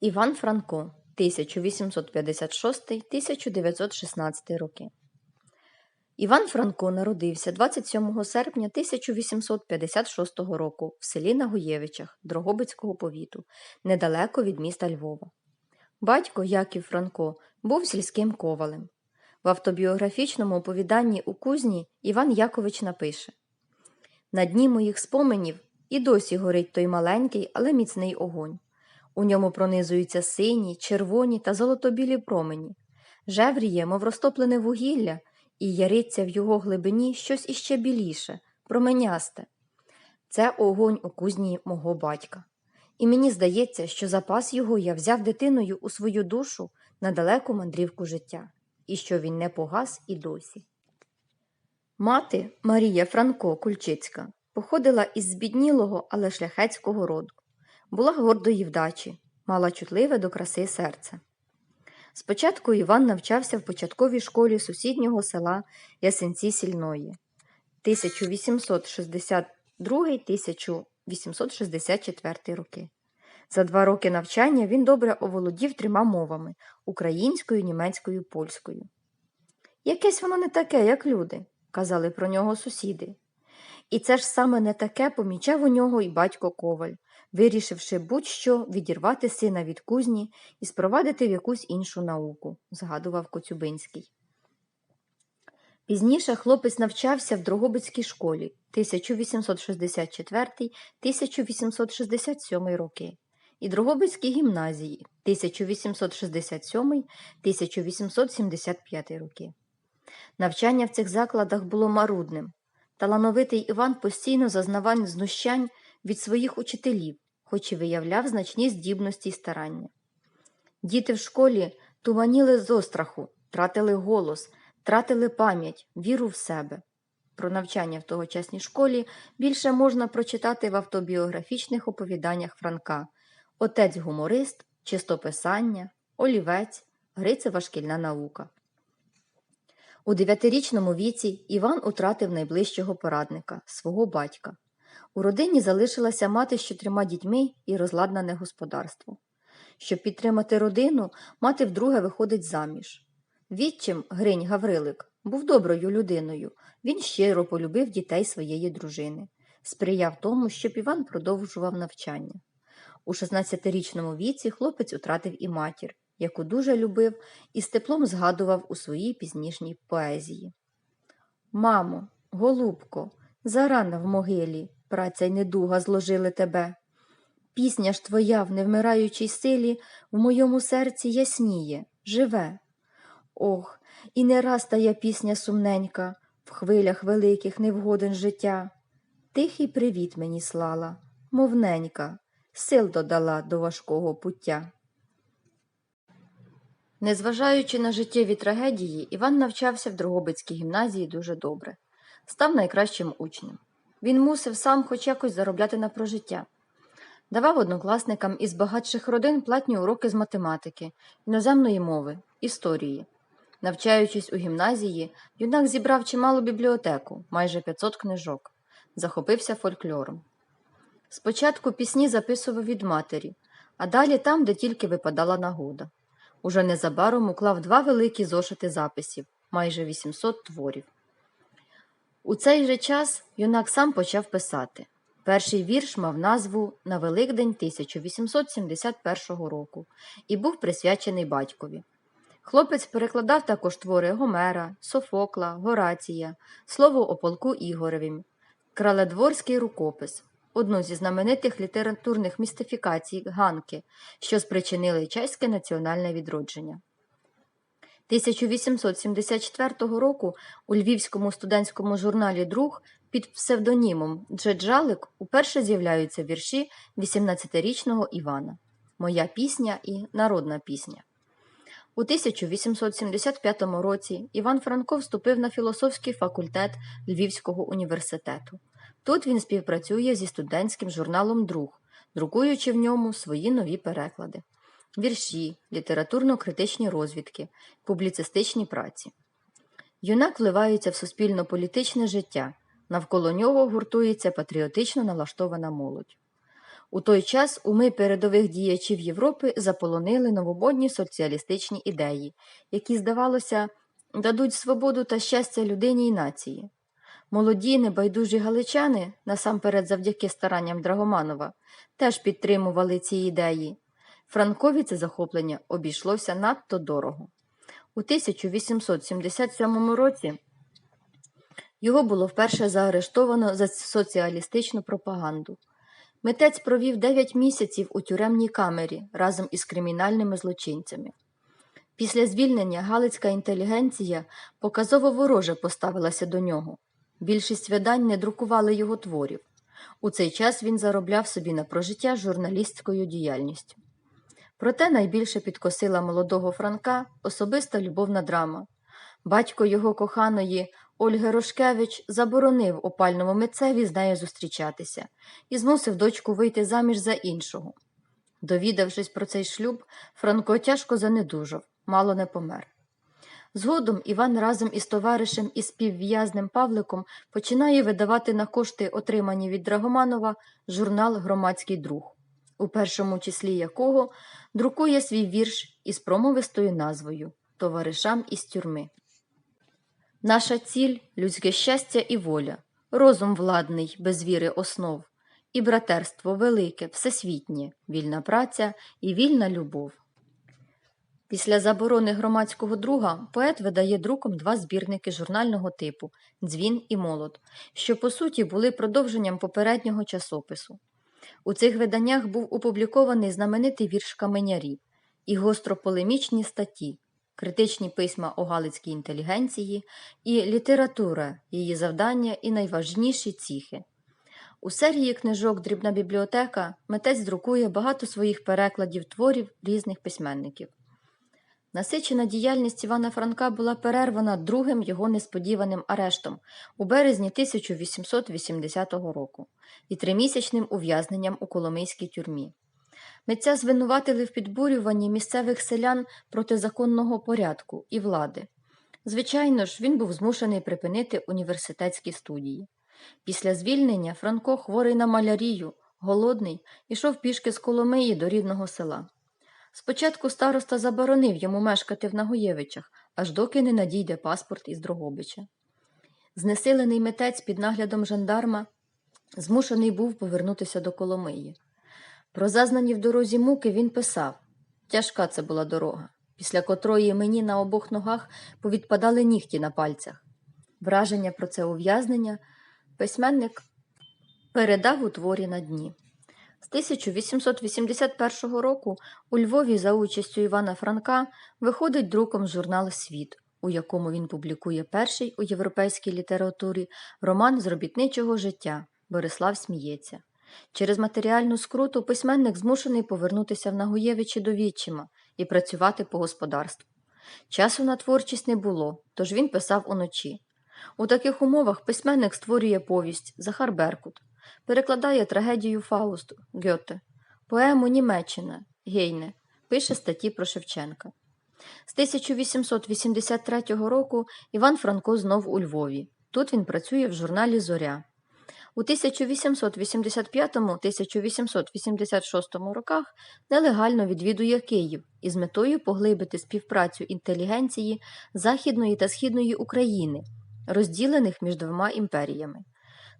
Іван Франко 1856-1916 роки. Іван Франко народився 27 серпня 1856 року в селі Нагуєвичах Дрогобицького повіту, недалеко від міста Львова. Батько Яків Франко був сільським ковалем. В автобіографічному оповіданні у кузні Іван Якович напише На дні моїх споменів і досі горить той маленький, але міцний огонь. У ньому пронизуються сині, червоні та золотобілі промені. Жевріє, мов розтоплене вугілля, і яриться в його глибині щось іще біліше, променясте. Це огонь у кузні мого батька. І мені здається, що запас його я взяв дитиною у свою душу на далеку мандрівку життя, і що він не погас і досі. Мати Марія Франко Кульчицька походила із збіднілого, але шляхетського роду. Була гордої вдачі, мала чутливе до краси серце. Спочатку Іван навчався в початковій школі сусіднього села Ясенці Сільної 1862-1864 роки. За два роки навчання він добре оволодів трьома мовами українською, німецькою, польською. Якесь воно не таке, як люди, казали про нього сусіди. І це ж саме не таке помічав у нього і батько Коваль, вирішивши будь-що відірвати сина від кузні і спровадити в якусь іншу науку, згадував Коцюбинський. Пізніше хлопець навчався в Дрогобицькій школі 1864-1867 роки і Дрогобицькій гімназії 1867-1875 роки. Навчання в цих закладах було марудним. Талановитий Іван постійно зазнавав знущань від своїх учителів, хоч і виявляв значні здібності й старання. Діти в школі туманіли з остраху, тратили голос, тратили пам'ять, віру в себе. Про навчання в тогочасній школі більше можна прочитати в автобіографічних оповіданнях Франка Отець гуморист, чистописання, олівець, Грицева шкільна наука. У дев'ятирічному віці Іван утратив найближчого порадника свого батька. У родині залишилася мати з чотирма дітьми і розладнане господарство. Щоб підтримати родину, мати вдруге виходить заміж. Відчим Гринь Гаврилик був доброю людиною, він щиро полюбив дітей своєї дружини, сприяв тому, щоб Іван продовжував навчання. У 16-річному віці хлопець утратив і матір, яку дуже любив і з теплом згадував у своїй пізнішній поезії. Мамо, голубко, зарано в могилі, праця й недуга зложили тебе. Пісня ж твоя в невмираючій силі в моєму серці ясніє, живе. Ох, і не раз тая пісня сумненька, в хвилях великих невгоден життя. Тихий привіт мені слала, мовненька, сил додала до важкого пуття. Незважаючи на життєві трагедії, Іван навчався в Дрогобицькій гімназії дуже добре, став найкращим учнем. Він мусив сам хоч якось заробляти на прожиття. Давав однокласникам із багатших родин платні уроки з математики, іноземної мови, історії. Навчаючись у гімназії, юнак зібрав чималу бібліотеку, майже 500 книжок, захопився фольклором. Спочатку пісні записував від матері, а далі там, де тільки випадала нагода. Уже незабаром уклав два великі зошити записів, майже 800 творів. У цей же час юнак сам почав писати. Перший вірш мав назву На Великдень 1871 року і був присвячений батькові. Хлопець перекладав також твори Гомера, Софокла, Горація, слово о полку Ігоревім, Краледворський рукопис, одну зі знаменитих літературних містифікацій Ганки, що спричинили чеське національне відродження. 1874 року у львівському студентському журналі Друг під псевдонімом Джеджалик уперше з'являються вірші 18-річного Івана Моя пісня і народна пісня. У 1875 році Іван Франко вступив на філософський факультет Львівського університету. Тут він співпрацює зі студентським журналом Друг, друкуючи в ньому свої нові переклади, вірші, літературно-критичні розвідки, публіцистичні праці. Юнак вливається в суспільно-політичне життя, навколо нього гуртується патріотично налаштована молодь. У той час уми передових діячів Європи заполонили новомодні соціалістичні ідеї, які, здавалося, дадуть свободу та щастя людині й нації. Молоді небайдужі галичани, насамперед завдяки старанням Драгоманова, теж підтримували ці ідеї. Франкові це захоплення обійшлося надто дорого. У 1877 році його було вперше заарештовано за соціалістичну пропаганду. Митець провів 9 місяців у тюремній камері разом із кримінальними злочинцями. Після звільнення галицька інтелігенція показово вороже поставилася до нього. Більшість видань не друкували його творів. У цей час він заробляв собі на прожиття журналістською діяльністю. Проте найбільше підкосила молодого Франка особиста любовна драма. Батько його коханої Ольги Рошкевич заборонив опальному митцеві з нею зустрічатися і змусив дочку вийти заміж за іншого. Довідавшись про цей шлюб, Франко тяжко занедужав, мало не помер. Згодом Іван разом із товаришем і співв'язним Павликом починає видавати на кошти, отримані від Драгоманова, журнал Громадський друг, у першому числі якого друкує свій вірш із промовистою назвою Товаришам із тюрми. Наша ціль людське щастя і воля, розум владний, без віри основ, і братерство велике, всесвітнє, вільна праця і вільна любов. Після заборони громадського друга поет видає друком два збірники журнального типу Дзвін і молот, що по суті були продовженням попереднього часопису. У цих виданнях був опублікований знаменитий вірш каменярів і гострополемічні статті, критичні письма о галицькій інтелігенції і література, її завдання і найважніші ціхи. У серії книжок Дрібна бібліотека митець друкує багато своїх перекладів творів різних письменників. Насичена діяльність Івана Франка була перервана другим його несподіваним арештом у березні 1880 року і тримісячним ув'язненням у Коломийській тюрмі. Митця звинуватили в підбурюванні місцевих селян проти законного порядку і влади. Звичайно ж, він був змушений припинити університетські студії. Після звільнення Франко, хворий на малярію, голодний, ішов пішки з Коломиї до рідного села. Спочатку староста заборонив йому мешкати в Нагоєвичах, аж доки не надійде паспорт із Дрогобича. Знесилений митець під наглядом жандарма змушений був повернутися до Коломиї. Про зазнані в дорозі муки він писав тяжка це була дорога, після котрої мені на обох ногах повідпадали нігті на пальцях. Враження про це ув'язнення письменник передав у творі на дні. З 1881 року у Львові за участю Івана Франка виходить друком журнал Світ, у якому він публікує перший у європейській літературі роман з робітничого життя Борислав сміється. Через матеріальну скруту письменник змушений повернутися в Нагуєвичі до відчима і працювати по господарству. Часу на творчість не було, тож він писав уночі. У таких умовах письменник створює повість Захар Беркут, перекладає трагедію Фаусту Гьоте, поему Німеччина Гейне, пише статті про Шевченка. З 1883 року Іван Франко знов у Львові. Тут він працює в журналі Зоря. У 1885-1886 роках нелегально відвідує Київ із метою поглибити співпрацю інтелігенції Західної та Східної України, розділених між двома імперіями.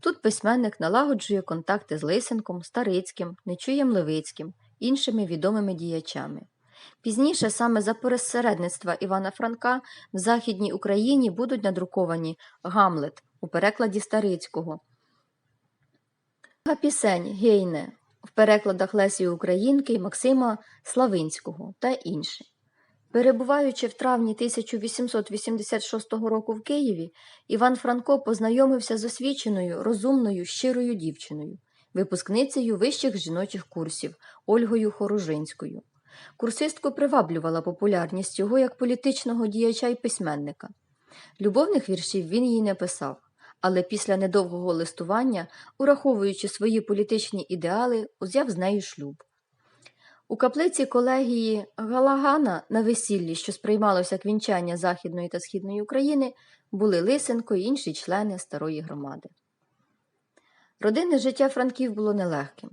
Тут письменник налагоджує контакти з Лисенком, Старицьким, Нечуєм Левицьким, іншими відомими діячами. Пізніше саме за пересередництва Івана Франка в Західній Україні будуть надруковані Гамлет у перекладі Старицького, пісень Гейне в перекладах Лесі Українки Максима Славинського та інші. Перебуваючи в травні 1886 року в Києві, Іван Франко познайомився з освіченою, розумною, щирою дівчиною, випускницею вищих жіночих курсів Ольгою Хоружинською. Курсистку приваблювала популярність його як політичного діяча і письменника. Любовних віршів він їй не писав, але після недовгого листування, ураховуючи свої політичні ідеали, узяв з нею шлюб. У каплиці колегії Галагана на весіллі, що сприймалося як вінчання Західної та Східної України, були Лисенко і інші члени старої громади. Родинне життя Франків було нелегким.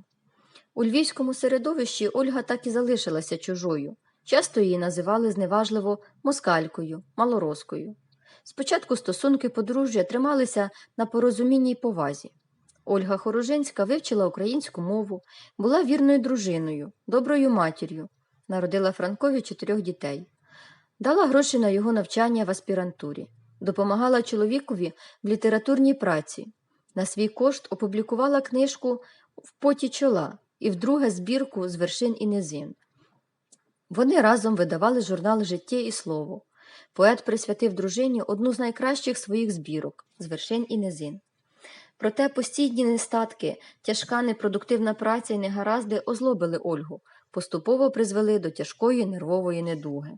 У львівському середовищі Ольга так і залишилася чужою. Часто її називали зневажливо москалькою, малороскою. Спочатку стосунки подружжя трималися на порозумінні й повазі. Ольга Хороженська вивчила українську мову, була вірною дружиною, доброю матір'ю, народила Франкові чотирьох дітей, дала гроші на його навчання в аспірантурі, допомагала чоловікові в літературній праці. На свій кошт опублікувала книжку в поті чола і вдруге збірку з вершин і низин. Вони разом видавали журнал Життя і слово. Поет присвятив дружині одну з найкращих своїх збірок з вершин і низин. Проте постійні нестатки, тяжка непродуктивна праця і негаразди озлобили Ольгу, поступово призвели до тяжкої нервової недуги.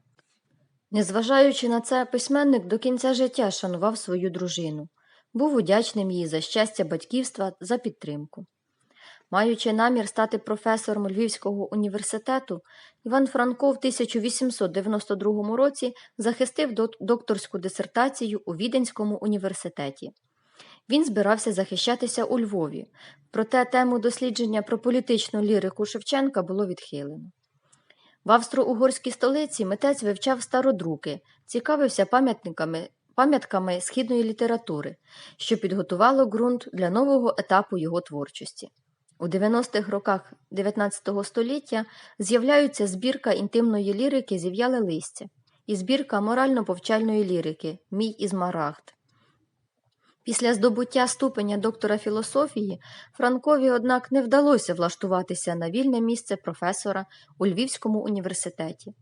Незважаючи на це, письменник до кінця життя шанував свою дружину, був удячним їй за щастя батьківства за підтримку. Маючи намір стати професором Львівського університету, Іван Франко в 1892 році захистив докторську дисертацію у Віденському університеті. Він збирався захищатися у Львові, проте тему дослідження про політичну лірику Шевченка було відхилено. В австро-угорській столиці митець вивчав стародруки, цікавився пам'ятниками пам'ятками східної літератури, що підготувало ґрунт для нового етапу його творчості. У 90-х роках 19 століття з'являються збірка інтимної лірики Зів'яле листя і збірка морально-повчальної лірики Мій Ізмарагд. Після здобуття ступеня доктора філософії Франкові, однак, не вдалося влаштуватися на вільне місце професора у Львівському університеті.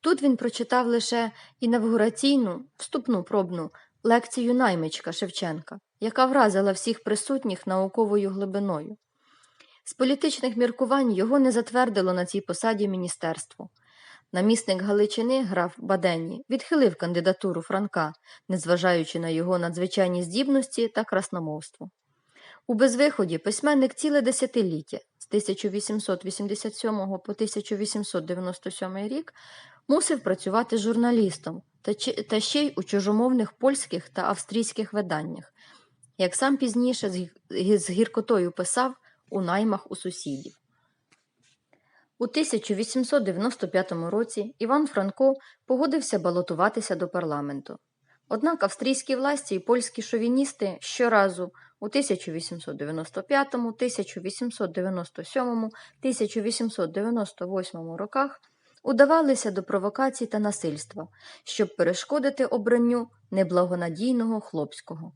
Тут він прочитав лише інавгураційну, вступну пробну лекцію наймичка Шевченка, яка вразила всіх присутніх науковою глибиною. З політичних міркувань його не затвердило на цій посаді міністерство. Намісник Галичини, граф Баденні, відхилив кандидатуру Франка, незважаючи на його надзвичайні здібності та красномовство. У безвиході письменник ціле десятиліття з 1887 по 1897 рік мусив працювати журналістом та ще й у чужомовних польських та австрійських виданнях, як сам пізніше з гіркотою писав у наймах у сусідів. У 1895 році Іван Франко погодився балотуватися до парламенту. Однак австрійські власті і польські шовіністи щоразу у 1895, 1897, 1898 роках удавалися до провокацій та насильства, щоб перешкодити обранню неблагонадійного хлопського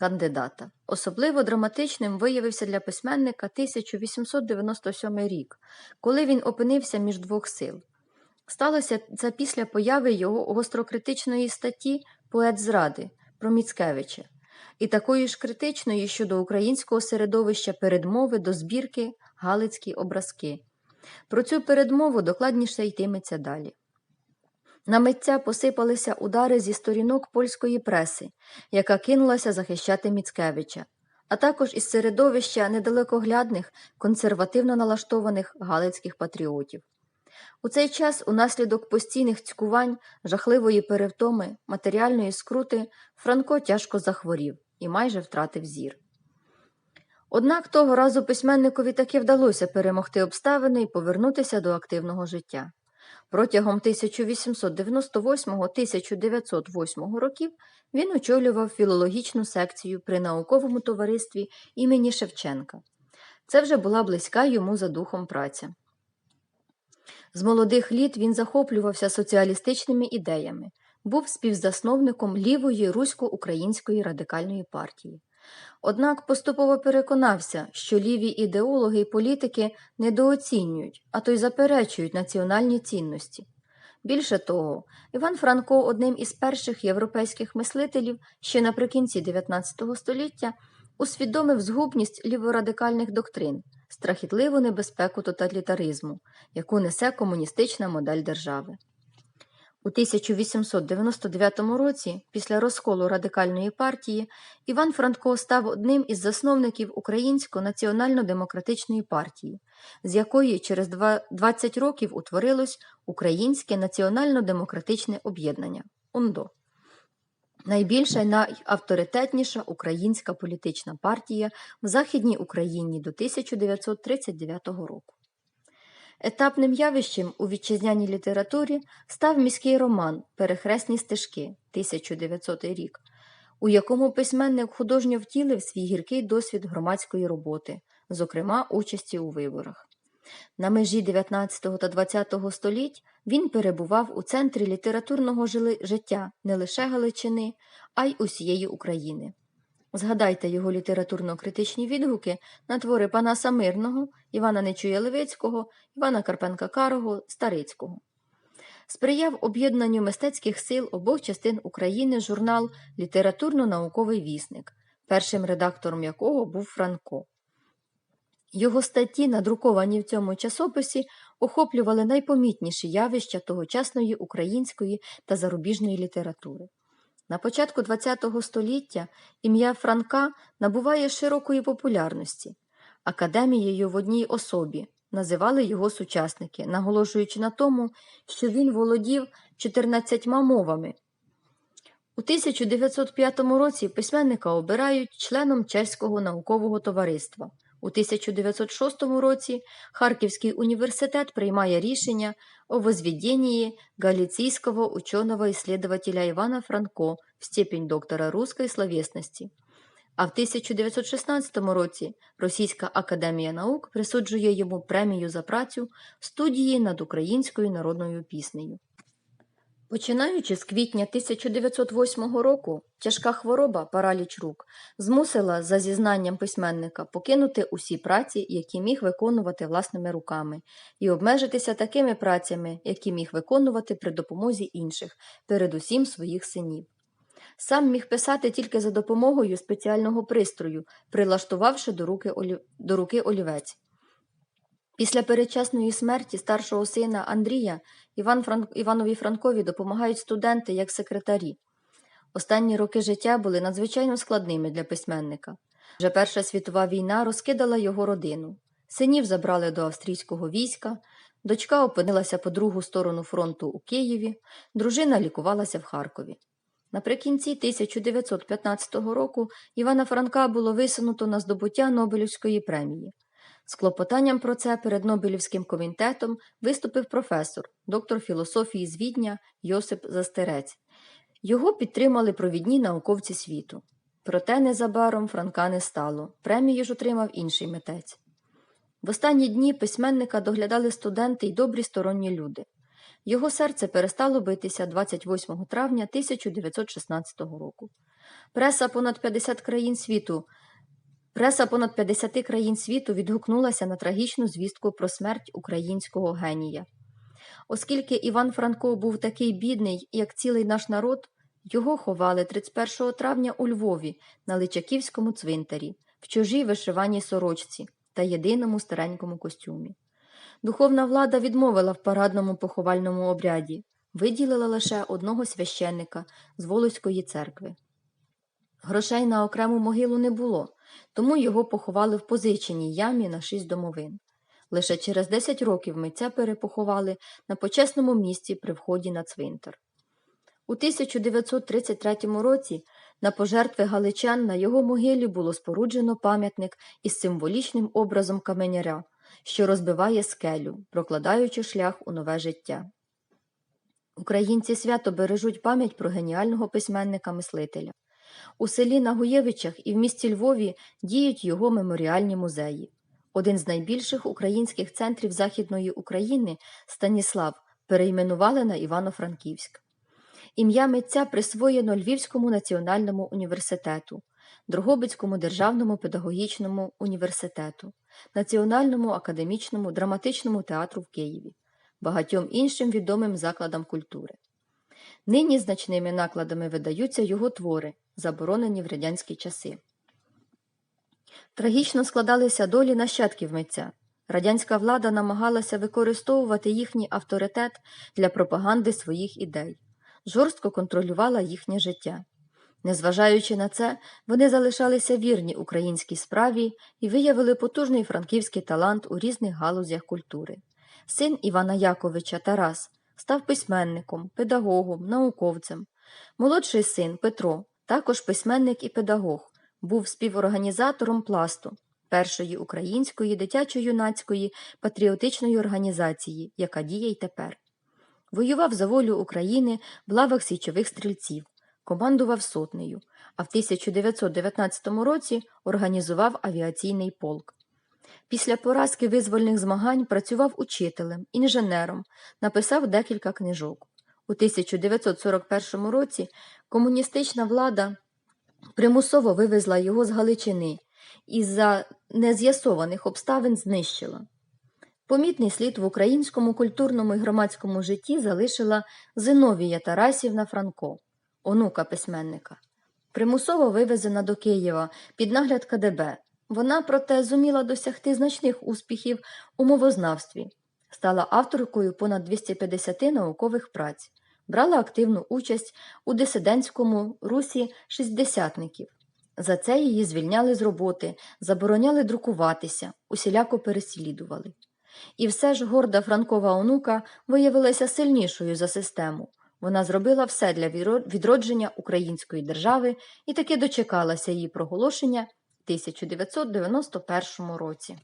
кандидата. Особливо драматичним виявився для письменника 1897 рік, коли він опинився між двох сил. Сталося це після появи його гострокритичної статті Поет зради про Міцкевича і такої ж критичної щодо українського середовища передмови до збірки Галицькі образки. Про цю передмову докладніше йтиметься далі. На митця посипалися удари зі сторінок польської преси, яка кинулася захищати Міцкевича, а також із середовища недалекоглядних, консервативно налаштованих галицьких патріотів. У цей час, унаслідок постійних цькувань, жахливої перевтоми, матеріальної скрути, Франко тяжко захворів і майже втратив зір. Однак того разу письменникові таки вдалося перемогти обставини і повернутися до активного життя. Протягом 1898-1908 років він очолював філологічну секцію при науковому товаристві імені Шевченка. Це вже була близька йому за духом праця. З молодих літ він захоплювався соціалістичними ідеями, був співзасновником лівої русько-української радикальної партії. Однак поступово переконався, що ліві ідеологи і політики недооцінюють, а то й заперечують національні цінності. Більше того, Іван Франко, одним із перших європейських мислителів ще наприкінці XIX століття, усвідомив згубність ліворадикальних доктрин, страхітливу небезпеку тоталітаризму, яку несе комуністична модель держави. У 1899 році, після розколу радикальної партії, Іван Франко став одним із засновників Українсько-національно-демократичної партії, з якої через 20 років утворилось Українське національно-демократичне об'єднання УНДО. найбільша і найавторитетніша українська політична партія в Західній Україні до 1939 року. Етапним явищем у вітчизняній літературі став міський роман Перехресні стежки 1900 рік, у якому письменник художньо втілив свій гіркий досвід громадської роботи, зокрема участі у виборах. На межі 19 та 20 століть він перебував у центрі літературного життя не лише Галичини, а й усієї України. Згадайте його літературно-критичні відгуки на твори Панаса Мирного, Івана Нечуя Левицького, Івана Карпенка Карого, Старицького. Сприяв об'єднанню мистецьких сил обох частин України журнал Літературно-науковий вісник, першим редактором якого був Франко. Його статті, надруковані в цьому часописі, охоплювали найпомітніші явища тогочасної української та зарубіжної літератури. На початку ХХ століття ім'я Франка набуває широкої популярності. Академією в одній особі називали його сучасники, наголошуючи на тому, що він володів 14 мовами. У 1905 році письменника обирають членом Чеського наукового товариства. У 1906 році Харківський університет приймає рішення о возведении галицийского ученого-исследователя Ивана Франко в степень доктора русской словесности. А в 1916 році Російська академія наук присуджує йому премію за працю в студії над українською народною піснею. Починаючи з квітня 1908 року, тяжка хвороба, параліч рук, змусила, за зізнанням письменника, покинути усі праці, які міг виконувати власними руками, і обмежитися такими працями, які міг виконувати при допомозі інших, передусім своїх синів. Сам міг писати тільки за допомогою спеціального пристрою, прилаштувавши до руки, олі... до руки олівець. Після передчасної смерті старшого сина Андрія Іван Фран... Іванові Франкові допомагають студенти як секретарі. Останні роки життя були надзвичайно складними для письменника. Вже Перша світова війна розкидала його родину. Синів забрали до австрійського війська, дочка опинилася по другу сторону фронту у Києві, дружина лікувалася в Харкові. Наприкінці 1915 року Івана Франка було висунуто на здобуття Нобелівської премії. З клопотанням про це перед Нобелівським комітетом виступив професор, доктор філософії з Відня Йосип Застерець. Його підтримали провідні науковці світу. Проте незабаром Франка не стало. Премію ж отримав інший митець. В останні дні письменника доглядали студенти й добрі сторонні люди. Його серце перестало битися 28 травня 1916 року. Преса понад 50 країн світу Преса понад 50 країн світу відгукнулася на трагічну звістку про смерть українського генія. Оскільки Іван Франко був такий бідний, як цілий наш народ, його ховали 31 травня у Львові на Личаківському цвинтарі, в чужій вишиваній сорочці та єдиному старенькому костюмі. Духовна влада відмовила в парадному поховальному обряді, виділила лише одного священника з Волоської церкви. Грошей на окрему могилу не було, тому його поховали в позиченій ямі на шість домовин. Лише через 10 років митця перепоховали на почесному місці при вході на цвинтар. У 1933 році на пожертви галичан на його могилі було споруджено пам'ятник із символічним образом каменяря, що розбиває скелю, прокладаючи шлях у нове життя. Українці свято бережуть пам'ять про геніального письменника-мислителя. У селі Нагуєвичах і в місті Львові діють його меморіальні музеї. Один з найбільших українських центрів Західної України Станіслав перейменували на Івано-Франківськ. Ім'я митця присвоєно Львівському національному університету, Дрогобицькому державному педагогічному університету, Національному академічному драматичному театру в Києві, багатьом іншим відомим закладам культури. Нині значними накладами видаються його твори, заборонені в радянські часи. Трагічно складалися долі нащадків митця. Радянська влада намагалася використовувати їхній авторитет для пропаганди своїх ідей, жорстко контролювала їхнє життя. Незважаючи на це, вони залишалися вірні українській справі і виявили потужний франківський талант у різних галузях культури. Син Івана Яковича Тарас став письменником, педагогом, науковцем, Молодший син Петро, також письменник і педагог, був співорганізатором пласту першої української дитячо-юнацької патріотичної організації, яка діє й тепер. Воював за волю України в лавах січових стрільців, командував сотнею, а в 1919 році організував авіаційний полк. Після поразки визвольних змагань працював учителем, інженером, написав декілька книжок. У 1941 році комуністична влада примусово вивезла його з Галичини і за нез'ясованих обставин знищила. Помітний слід в українському культурному і громадському житті залишила Зиновія Тарасівна Франко, онука письменника. Примусово вивезена до Києва під нагляд КДБ. Вона, проте, зуміла досягти значних успіхів у мовознавстві, стала авторкою понад 250 наукових праць, брала активну участь у дисидентському русі шістдесятників. За це її звільняли з роботи, забороняли друкуватися, усіляко переслідували. І все ж горда Франкова онука виявилася сильнішою за систему. Вона зробила все для відродження української держави і таки дочекалася її проголошення 1991 році.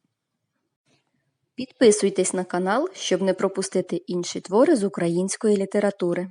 Підписуйтесь на канал, щоб не пропустити інші твори з української літератури.